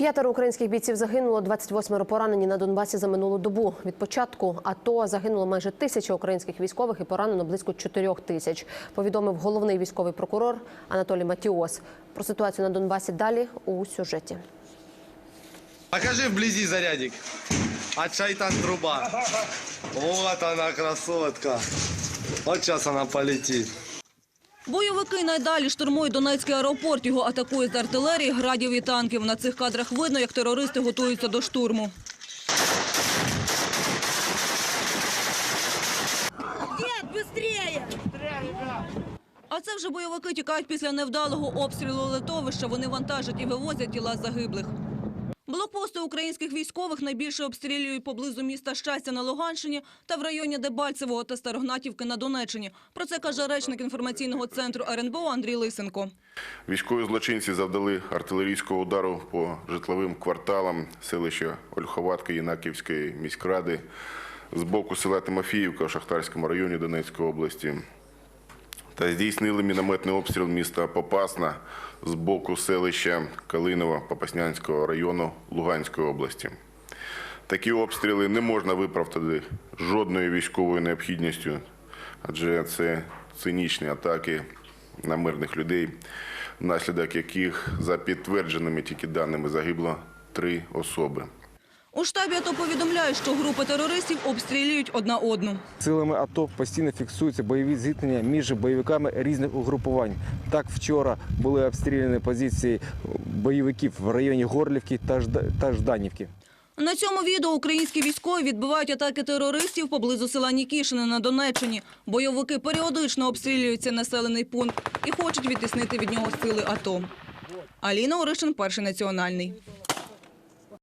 П'ятеро українських бійців загинуло, 28 поранені на Донбасі за минулу добу. Від початку АТО загинуло майже тисяча українських військових і поранено близько чотирьох тисяч. Повідомив головний військовий прокурор Анатолій Матіос. Про ситуацію на Донбасі далі у сюжеті. Покажи вблизи зарядик. От шайтан труба. Вот она, красотка. Вот сейчас она полетит. Бойовики найдалі штурмують Донецький аеропорт. Його атакують з артилерії, градів і танків. На цих кадрах видно, як терористи готуються до штурму. А це вже бойовики тікають після невдалого обстрілу литовища. Вони вантажать і вивозять тіла загиблих. Блокпости українських військових найбільше обстрілюють поблизу міста Щастя на Луганщині та в районі Дебальцевого та Старогнатівки на Донеччині. Про це каже речник інформаційного центру РНБО Андрій Лисенко. Військові злочинці завдали артилерійського удару по житловим кварталам селища Ольховатка Єнаківської міськради з боку села Тимофіївка в Шахтарському районі Донецької області. Та здійснили мінометний обстріл міста Попасна з боку селища Калинова Попаснянського району Луганської області. Такі обстріли не можна виправдати жодною військовою необхідністю, адже це цинічні атаки на мирних людей, внаслідок яких за підтвердженими тільки даними загибло три особи. У штабі АТО повідомляють, що групи терористів обстрілюють одна одну. Силами АТО постійно фіксуються бойові зіткнення між бойовиками різних угрупувань. Так вчора були обстріляні позиції бойовиків в районі Горлівки та Жданівки. На цьому відео українські військові відбивають атаки терористів поблизу села Нікішине на Донеччині. Бойовики періодично обстрілюють цей населений пункт і хочуть відтіснити від нього сили АТО. Аліна Оришин, перший національний.